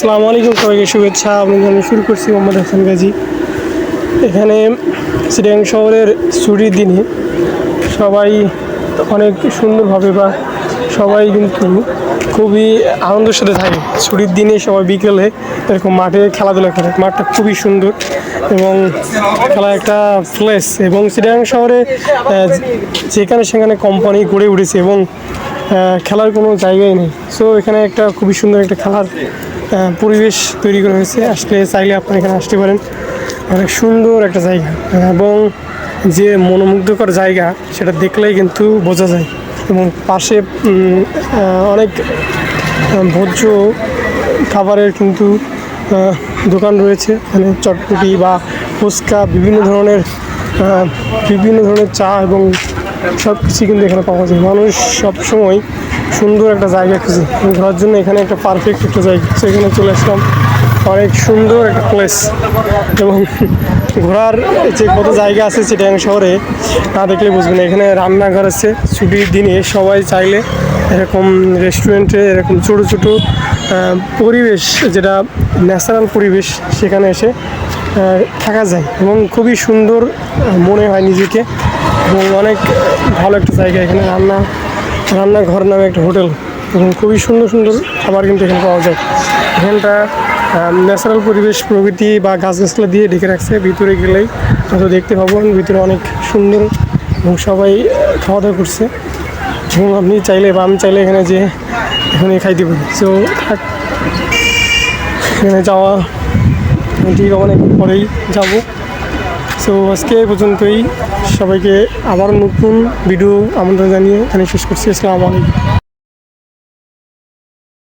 আসসালামু আলাইকুম সবাইকে শুভেচ্ছা। আমি শুরু করছি মোহাম্মদ হাসান গাজী। এখানে সিরিয়াং শহরের ছুটির দিনে সবাই অনেক সুন্দরভাবে বা সবাই কিন্তু খুবই আনন্দের সাথে থাকে। ছুটির দিনে সবাই বিকেলে এরকম মাঠে খেলাধুলা করে। মাঠটা খুবই সুন্দর এবং খেলা একটা প্লেস এবং সিরিয়াং শহরে যেখানে সেখানে কোম্পানি গড়ে উঠেছে এবং খেলার কোনো জায়গাই নেই। সো এখানে একটা খুবই সুন্দর একটা খেলার পরিবেশ তৈরি করা হয়েছে। আসলে চাইলে আপনি এখানে আসতে পারেন। অনেক সুন্দর একটা জায়গা এবং যে মনোমুগ্ধকর জায়গা, সেটা দেখলেই কিন্তু বোঝা যায়। এবং পাশে অনেক ভোজ্য খাবারের কিন্তু দোকান রয়েছে। মানে চটপটি বা ফুচকা, বিভিন্ন ধরনের বিভিন্ন ধরনের চা এবং সব কিছুই কিন্তু এখানে পাওয়া যায়। মানুষ সবসময় সুন্দর একটা জায়গা খুঁজে। ঘোরার জন্য এখানে একটা পারফেক্ট একটা জায়গা তো এখানে চলে আসলাম। অনেক সুন্দর একটা প্লেস এবং ঘোরার যে কত জায়গা আছে চিটাং শহরে না দেখলে বুঝবেন। এখানে রান্নাঘর আছে, ছুটির দিনে সবাই চাইলে এরকম রেস্টুরেন্টে এরকম ছোটো ছোটো পরিবেশ, যেটা ন্যাচারাল পরিবেশ, সেখানে এসে থাকা যায় এবং খুবই সুন্দর মনে হয় নিজেকে এবং অনেক ভালো একটা জায়গা এখানে রান্না, রান্নাঘর নামে একটা হোটেল এবং খুবই সুন্দর সুন্দর খাবার কিন্তু এখানে পাওয়া যায় এখানটা ন্যাচারাল পরিবেশ, প্রকৃতি বা গাছগাছলা দিয়ে ঢেকে রাখছে, ভিতরে গেলেই হয়তো দেখতে পাবেন ভিতরে অনেক সুন্দর এবং সবাই খাওয়া দাওয়া করছে। এবং আপনি চাইলে বা আমি চাইলে এখানে যে এখানে খাইতে পারি সো এখানে যাওয়া ঠিক অনেক পরেই যাব। সো আজকে এই পর্যন্তই। সবাইকে আবার নতুন ভিডিও আমন্ত্রণ জানিয়ে এখানে শেষ করছি। আসসালামু আলাইকুম।